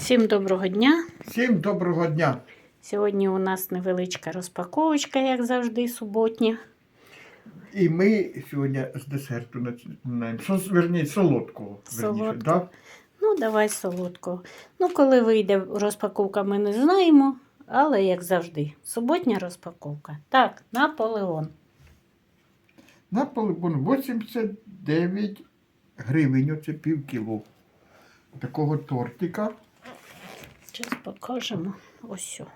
Всім доброго дня. Всім доброго дня. Сьогодні у нас невеличка розпаковочка, як завжди, суботня. І ми сьогодні з десерту починаємо. Що, верні, солодкого. верніше, Да? Ну, давай солодкого. Ну, коли вийде розпаковка, ми не знаємо, але як завжди, суботня розпаковка. Так, Наполеон. На полигон 89 гривень, оце пів кіло. Такого тортика. Зараз покажемо. Ось. о.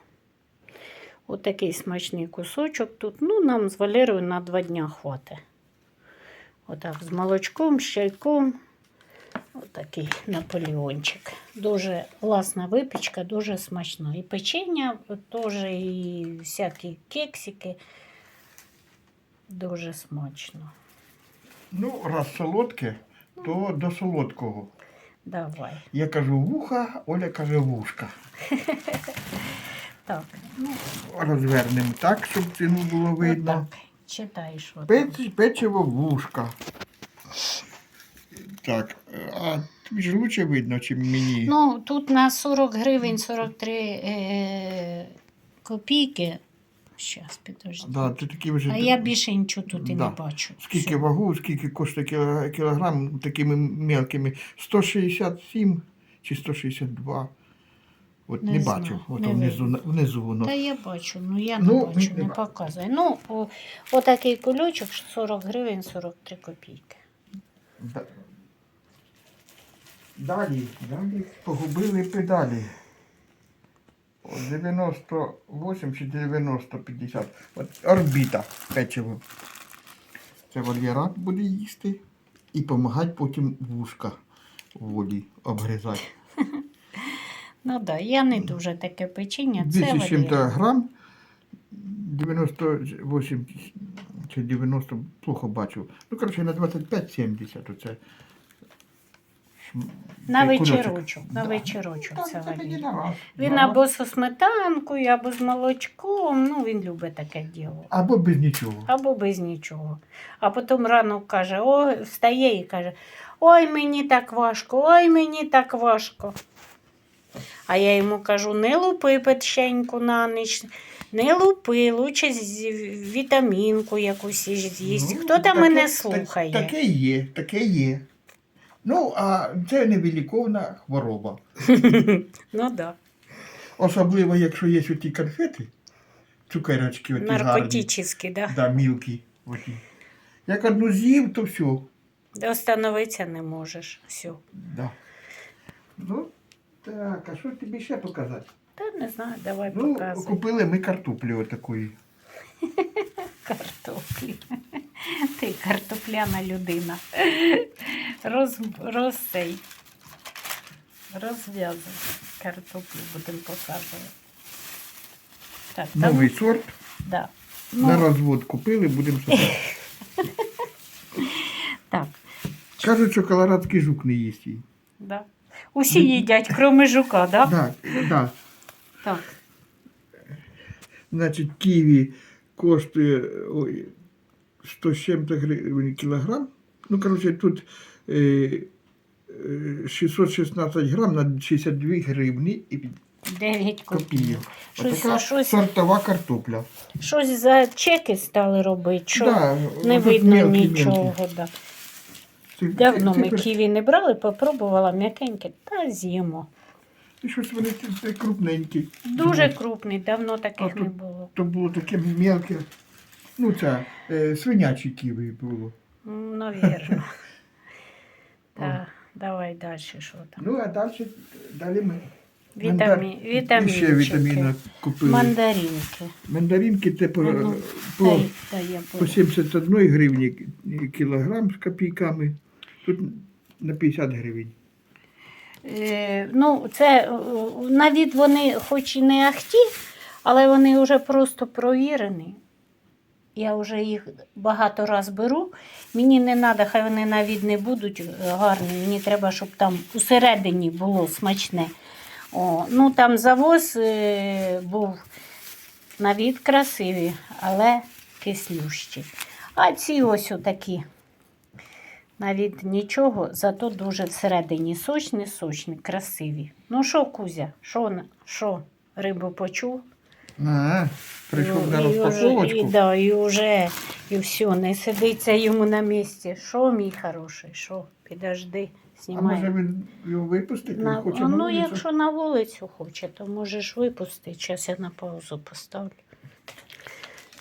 Отакий смачний кусочок тут. Ну, нам з Валерою на два дня хватить. Отак, з молочком, з. Отакий наполеончик. Дуже класна випічка, дуже смачна. І печення теж, і всякі кексики. Дуже смачно. Ну, раз солодке, то до солодкого. Давай. Я кажу вуха, Оля каже вушка. Так, ну, Розвернемо так, щоб ціну було видно. отак. Читаєш. Печ, печиво вушка. Так, а тобі ж лучше видно, чим мені. Ну, тут на 40 гривень 43 е, копійки. Щас, підожди. Да, ти такі вже... А я більше нічого тут і Да. не бачу. Скільки Все. вагу, скільки коштує кілограм такими мелкими? 167 чи 162? От не, Не бачу. От не внизу, видно. внизу воно. Та я бачу, ну я не Ну, бачу, не не показує. Ну, о, отакий кульочок 40 гривень 43 копійки. Далі, далі погубили педалі. О, 98 чи 90, 50. От орбіта печиво. Це Валєра буде їсти і допомагати потім вушка волі обгризати. Ну так, да, я не дуже таке печення. Це 200 з чим-то Валерія. грам, 98 чи 90, плохо бачу. Ну, коротше, на 25-70 оце. На вечірочок, на вечірочок це раз. Він або зі сметанкою, або з молочком. Ну, він любить таке діло. Або без нічого. Або без нічого. А потім рано каже, ой, встає і каже: Ой, мені так важко, ой, мені так важко. А я йому кажу: не лупи печеньку на ніч, не лупи, лучше з- вітамінку якусь з'їсть. Ну, Хто там таке- мене так- слухає? Таке є, таке є. Ну, а це невиліковна хвороба. Ну так. Да. Особливо, якщо є оті конфети, цукерочки оті гарні. Наркотичні, да? Да, мілкі. Оті. Як одну з'їв, то все. Остановитися не можеш. Все. Да. Ну, так, а що тобі ще показати? Та не знаю, давай Ну, показуй. купили ми картоплю отакої. Картоплі. Ти картопляна людина. Роз, Розцей. Розв'язуй. Картоплю будемо показувати. Так, там, Новий сорт. да. На ну, розвод купили, будемо садити. так, Кажуть, що колорадський жук не їсть її. да. Усі їдять, крім жука, да? Так, так. Так. Значить, ківі коштує ой, 100 з чим-то гривень кілограм. Ну, коротше, тут е, е, 616 грам на 62 гривні і 9 копійок. копійок. Щось, сортова картопля. щось за чеки стали робити, що Да, не видно мелкі, нічого. мелкі. Да. Давно ми ківі не брали, попробувала м'якеньке, та з'їмо. І щось вони це, крупненькі. Дуже Ну, крупний, давно А таких не було. То було таке мелке. Ну, це е, свинячі ківі було. М, Навірно. Так, давай далі, що там. Ну, а далі, далі ми. Вітамі... І Вітамінчики. ще вітаміна купили. Мандаринки. Мандаринки те по, ну, по, Дай, дай я по 71 гривні кілограм з копійками. Тут на 50 гривень. Е, ну, це е, на від вони хоч і не ахті, але вони вже просто провірені. Я вже їх багато раз беру. Мені не треба, хай вони на від не будуть е, гарні. Мені треба, щоб там усередині було смачне. О, ну там завоз був на від красиві, але кислющі. А ці ось отакі Навіть нічого, зато дуже всередині сочні, сочні, красиві. Ну що, Кузя, що, що, рибу почув? А, прийшов Ну, на і розпаковочку. І, да, і вже, і все, не сидиться йому на місці. Що, мій хороший, що, підожди, А може він його випустити? На, хоче ну, на якщо на вулицю хоче, то можеш випустити. Зараз я на паузу поставлю.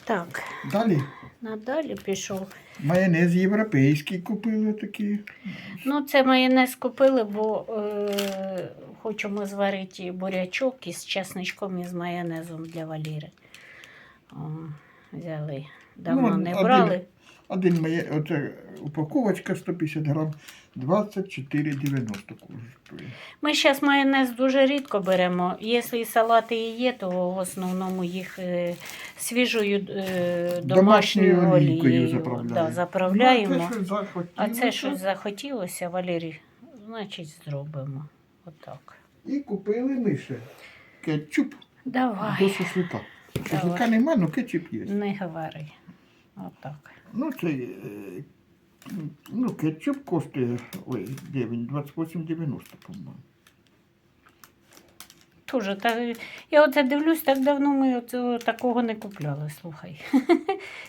Так, Далі надалі пішов. майонез європейський купили такі. Ну, це майонез купили, бо е, хочемо зварити бурячок із чесничком і з майонезом для Валіри. О, взяли. Давно Ну, не один- брали. Один має, оце упаковочка 150 грам, 24,90 коштує. Ми зараз майонез дуже рідко беремо. Якщо і салати і є, то в основному їх е, свіжою е, домашньою олією заправляємо. да, заправляємо. Ну, а це щось захотілося. Валерій, значить зробимо. Отак. І купили ми ще кетчуп до Давай, шашлика. Шашлика Давай. нема, але кетчуп є. не говори. Отак. Ну, це, е, ну, кетчуп коштує, ой, де він, 28,90, по-моєму. Тоже, та, я оце дивлюсь, так давно ми оце, такого не купляли, слухай.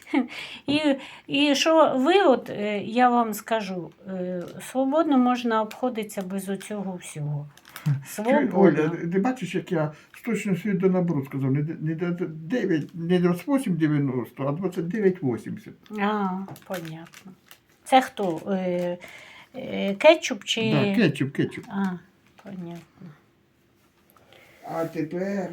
і, і що ви, от, е, я вам скажу, е, свободно можна обходитися без оцього всього. Чуй, Оля, ти бачиш, як я з точністю до набору сказав, не, не, 9, не 28,90, а 29,80. А, понятно. Це хто? Е, е, кетчуп чи. Да, кетчуп, кетчуп. А, понятно. А тепер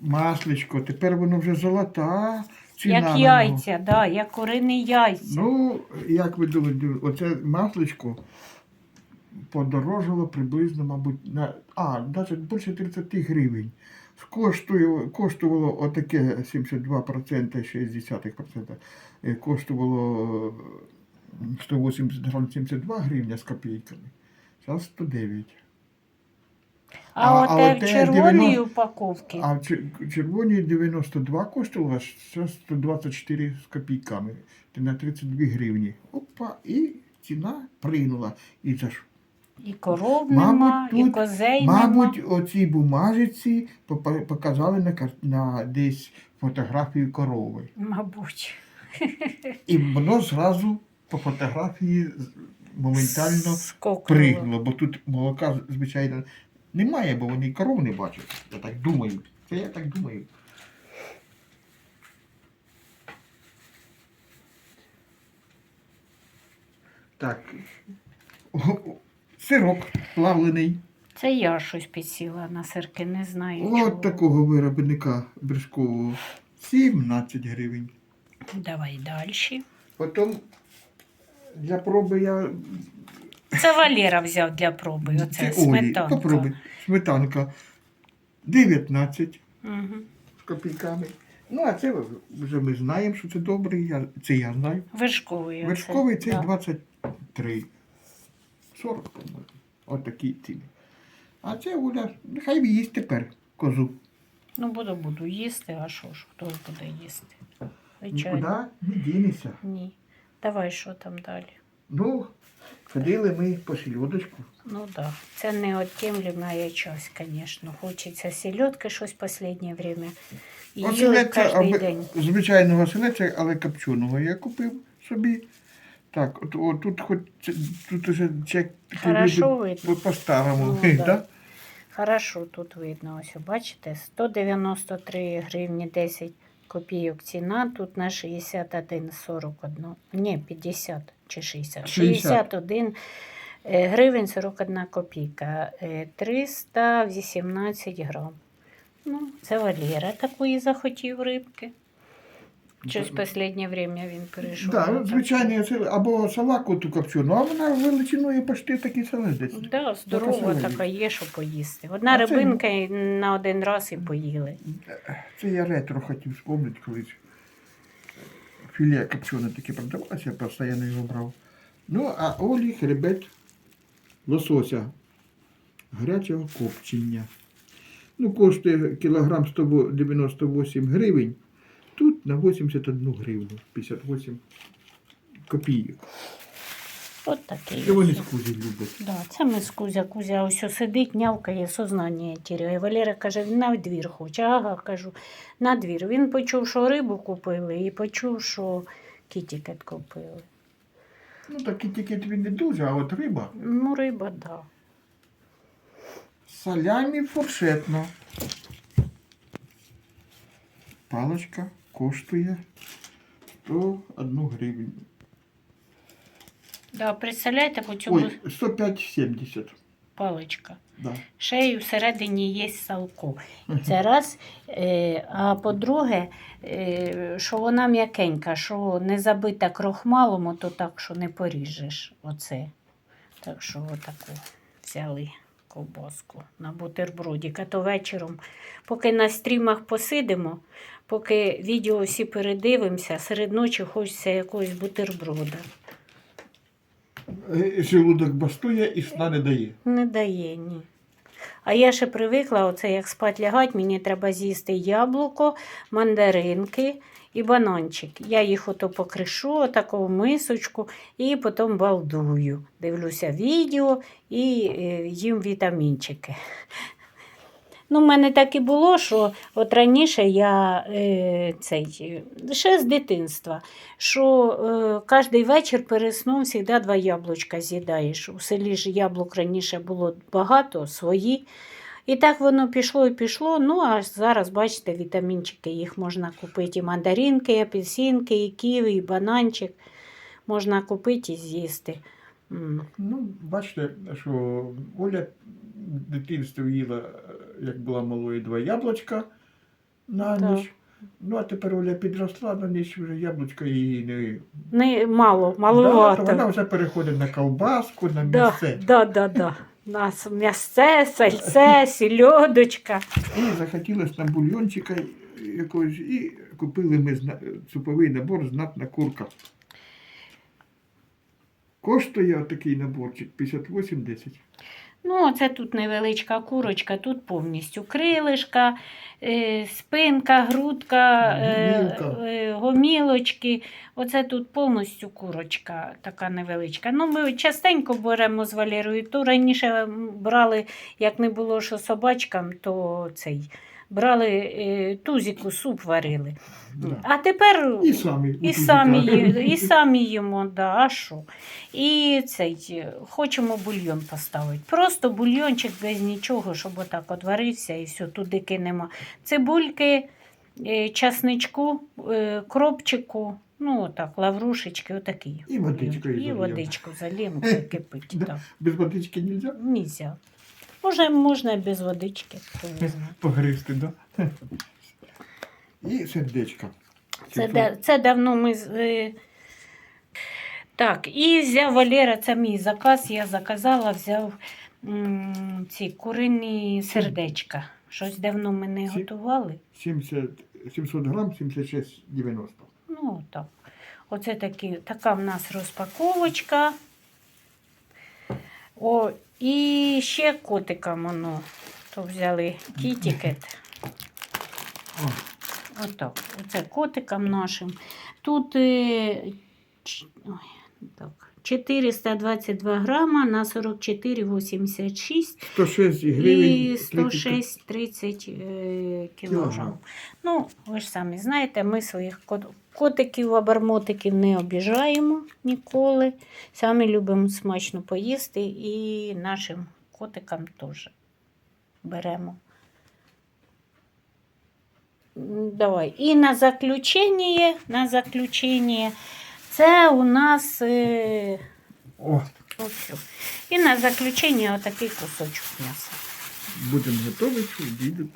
масличко, тепер воно вже золота ціна. Як яйця, да, як курині яйця. Ну, як ви думаєте, оце масличко подорожало приблизно, мабуть, на а, навіть більше 30 гривень. Коштувало отаке 72%, 60%, е, коштувало е, 180 грам 72 гривня з копійками. Зараз 109. А, а- а оте в червоній 90 упаковці. А в чер- червоні 92 коштувало, зараз 124 з копійками. На 32 гривні. Опа, і ціна прийнула. І це ж, І коров Мабуть, нема, і тут- козей мабуть, нема. оцій бумажиці попа- показали на, кар- на десь фотографію корови. Мабуть. І воно зразу по фотографії з- моментально Скокнуло. пригнуло, бо тут молока, звичайно, немає, бо вони коров не бачать. Я так думаю. Це я так думаю. Так. О, о, Сирок плавлений. Це я щось підсіла на сирки, не знаю. чого. От такого виробника бришкового. 17 гривень. Давай далі. Потім для проби я. Це Валера взяв для проби. Оце Це Олі, сметанка. попробуй. Сметанка 19 Угу. з копійками. Ну, а це вже ми знаємо, що це добрий. Я, це я знаю. Вершковий. оце, Вершковий цей да. 23. 40, по-моєму. От такі ціни. А це Оля, нехай їсть тепер козу. Ну, буду, буду їсти, а що ж, хто ж буде їсти? Нікуди не дінешся. Ні. Давай, що там далі? Ну, ходили ми по сільодочку. Ну так, да. це не отємлюває час, звісно. Хочеться сільотки щось останнє время. Їли кожен день. звичайного оселедця, але копченого я купив собі. Так, от, от тут хоч тут уже чек Хорошо видно. по- по-старому. Ну, да. да. Хорошо, тут видно, ось бачите, 193 гривні 10 копійок ціна, тут на 61,41, ні, 50 чи 60, 60. 61 е, гривень 41 копійка, е, 318 грам. Ну, це Валера такої захотів рибки. Щось в останнє время він перейшов. Да, на ну, таку. звичайно, або салаку ту копчену, а вона величиною почти такий селедець. Да, здорова така є, що поїсти. Одна А це- рибинка і на один раз і поїли. Це я ретро хотів вспомнити колись. Філе копчене таке продавалося, я постійно його брав. Ну, а Олі хребет лосося гарячого копчення. Ну, коштує кілограм 198 гривень. Тут на 81 гривну, 58 копійок. От такий. І вони з кузі люблять. Да, це ми з Кузя. Кузя ось сидить, нявкає, сознання тіряє. Валера каже, він на двір хоче. Ага, кажу, на двір. Він почув, що рибу купили, і почув, що кітікет купили. Ну так і тільки він не дуже, а от риба. Ну, риба, так. Да. Салямі фуршетно. Паличка коштує 101 гривень. Да, представляєте, по цьому Ой, 105,70. паличка. Да. Ще й всередині є салко. Це раз. Е, а по-друге, е, що вона м'якенька, що не забита крохмалом, то так, що не поріжеш. Оце. Так що отаку взяли ковбаску на бутербродик. А то вечором, поки на стрімах посидимо, поки відео всі передивимося, серед ночі хочеться якогось бутерброда. Е, Желудок бастує і сна не дає. Не дає, ні. А я ще привикла, оце як спать лягать, мені треба з'їсти яблуко, мандаринки і бананчик. Я їх ото покришу, отаку в мисочку, і потім балдую. Дивлюся відео і е, їм вітамінчики. Ну, в мене так і було, що от раніше я е, цей, ще з дитинства, що е, кожен вечір перед сном завжди два яблучка з'їдаєш. У селі ж яблук раніше було багато, свої. І так воно пішло і пішло. Ну, а зараз, бачите, вітамінчики, їх можна купити. І мандаринки, і апельсинки, і ківі, і бананчик. Можна купити і з'їсти. Ну, бачите, що Оля в дитинстві їла, е, як була малою, два яблучка на Так. ніч. Ну, а тепер Оля підросла, на ніч вже яблучка її не. Не, мало, Да, маловато. то вона вже переходить на ковбаску, на Да, м'ясце. да, да, да. У нас м'ясце, сальце, сільодочка. І захотілося на бульйончика якогось, і купили ми суповий набор знатна курка. Коштує отакий наборчик 58,10. Ну, це тут невеличка курочка, тут повністю крилишка, е, спинка, грудка, е, Гомілка. е, гомілочки. Оце тут повністю курочка така невеличка. Ну, ми частенько беремо з Валерою. То раніше брали, як не було що собачкам, то цей. Брали е, тузику, суп варили. Да. А тепер І самі. і самі, і самі їмо, да, а що? І цей, е, хочемо бульйон поставити. Просто бульйончик без нічого, щоб отак от варився і все, туди кинемо. Цибульки, е, часничку, кропчику, ну отак, лаврушечки, отакий. І водичкою І водичку заліємо, кипить. Без водички не можна Нельзя. Може, можна і без водички. не знає. да? І сердечко. Це, да- це давно ми. з- е, Так, і взяв Валера, це мій заказ. Я заказала, взяв м, ці курині сердечка. Щось давно ми не Ці- готували. 70, 700 грам, 76,90. Ну, так. Оце такі, така в нас розпаковочка. О, і ще котикам воно. То взяли кітікет. Отак, оце котикам нашим. Тут е, ой, так, 422 грама на 44,86 106 гривень. і 30 106,30 е, кілограм. Кілограм. Ну, ви ж самі знаєте, ми своїх кот- котиків, обермотиків не обіжаємо ніколи. Самі любимо смачно поїсти і нашим котикам теж беремо. М, Давай. І на заключення, на заключення, це у нас е, О, ось. І на заключення отакий кусочок м'яса. будемо готувати, діду.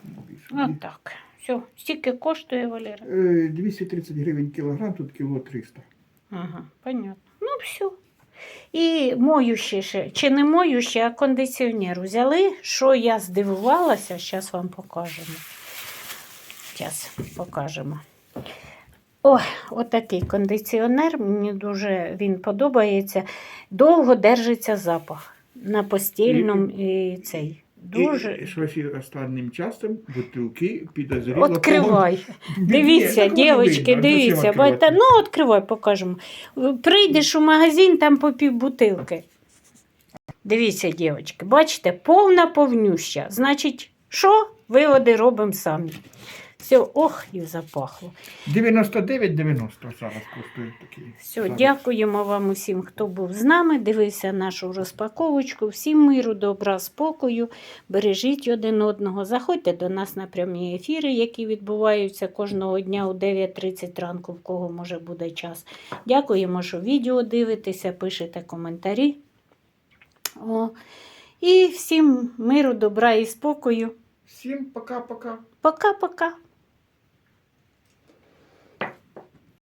Отак. Все, стільки коштує Валера. Е, 230 гривень кілограм, тут кіло 300. Ага, понятно. Ну, все. І моющий ще, чи не моющий, а кондиціонер взяли. Що я здивувалася, зараз вам покажемо. Зараз покажемо. О, отакий кондиціонер. Мені дуже він подобається. Довго держиться запах на постільному і цей. Дуже. І і останнім часом бутилки підозріло. Відкривай. Дивіться, дівчатки, дивіться. Зачем Бо відкривати? та, ну, відкривай, покажемо. Прийдеш у магазин, там по пів бутилки. Дивіться, дівчатки, бачите, повна повнюща. Значить, що? Виводи робимо самі. Все, ох, і запахло. 99,90 зараз коштує такі. Все, самі. дякуємо вам усім, хто був з нами, дивився нашу розпаковочку. Всім миру, добра, спокою. Бережіть один одного. Заходьте до нас на прямі ефіри, які відбуваються кожного дня о 9.30 ранку, в кого може буде час. Дякуємо, що відео дивитеся, пишете коментарі. О. І всім миру, добра і спокою. Всім пока-пока. Пока-пока.